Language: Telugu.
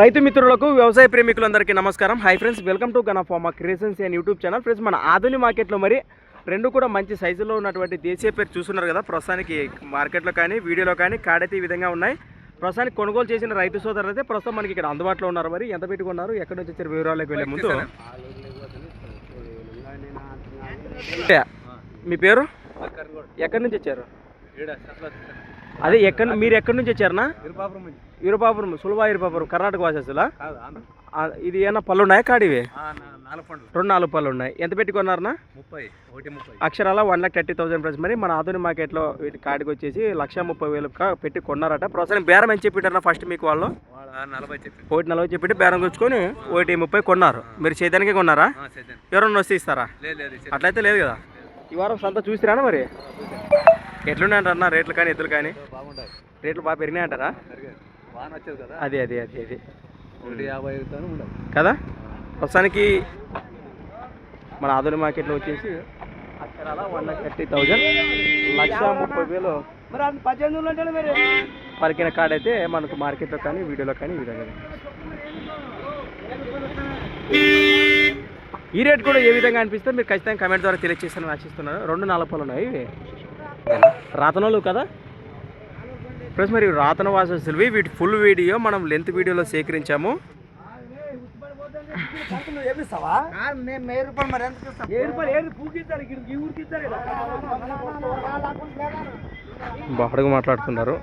రైతు మిత్రులకు వ్యవసాయ ప్రేమికులందరికీ నమస్కారం. Hi friends welcome to Gana pharma creations and YouTube channel friends మన ఆధునిక మార్కెట్లో మరి రెండు కూడా మంచి సైజులో ఉన్నటువంటి దేశీయ పేరు చూస్తున్నారు కదా. ప్రస్తుతానికి మార్కెట్లో కానీ వీడియోలో కానీ కాడైతే ఈ విధంగా ఉన్నాయి. ప్రస్తుతానికి కొనుగోలు చేసిన రైతు సోదరులు అయితే ప్రస్తుతం మనకి ఇక్కడ అందుబాటులో ఉన్నారు మరి. ఎంత పెట్టుకున్నారు ఎక్కడి నుంచి వచ్చారు వివరాలకు వెళ్ళే ముందు? మీ పేరు? ఎక్కడి నుంచి వచ్చారు? అదే ఎక్కడ మీరు ఎక్కడి నుంచి వచ్చారనా ఇరుపాపురం సులభ ఇరుపాపురం కర్ణాటక వాసస్సులా ఆ, ఇది ఏమన్నా పళ్ళు ఉన్నాయా కాడివి? రెండు నాలుగు పళ్ళు ఉన్నాయి. ఎంత పెట్టుకున్నారనా ముప్పై అక్షరాల one lakh thirty thousand price మరి మన ఆధునిక మార్కెట్లో వీటి కాడికి వచ్చేసి లక్ష ముప్పై వేలు పెట్టి కొన్నారట. ప్రస్తుతం బేరం ఎంత చెప్పిటారా ఫస్ట్ మీకు వాళ్ళు? వాళ్ళ నలభై చెప్పి. ఒకటి నలభై చెప్పి బేరం కూర్చుకొని ఒకటి ముప్పై కొన్నారు. మీరు చేతానికే కొన్నారా? ఎవరన్నా వస్తే ఇస్తారా. అట్లయితే లేదు కదా? ఈ వారం సంత చూసిరానా మరి? ఎట్లున్నాయంటారన్నా? రేట్లు కానీ ఎద్దులు కానీ? బాగుంటాయి. రేట్లు బాగా పెరిగినాయంటారా? పెరిగాయి. వాన వచ్చేది కదా. అదే అదే అదే అదే. ఒకటి యాభై కదా? ప్రస్తుతానికి మన ఆధునిక మార్కెట్లో వచ్చేసి అక్షరాల వన్ థర్టీ థౌజండ్. లక్ష ముప్పై వేలు. పలికిన కార్డ్ అయితే మనకు మార్కెట్లో కానీ వీడియోలో కానీ ఈ విధంగా. ఈ రేట్ కూడా ఏ విధంగా అనిపిస్తే మీరు ఖచ్చితంగా కమెంట్ ద్వారా తెలియజేస్తానని ఆశిస్తున్నాను. రెండు నాలుగు పళ్ళు ఉన్నాయి. రాతనోళ్ళు కదా? ప్లస్ మరి రాతన వాసస్సులవి వీటి ఫుల్ వీడియో మనం లెంత్ వీడియోలో సేకరించాము. బాడుగా మాట్లాడుతున్నారు.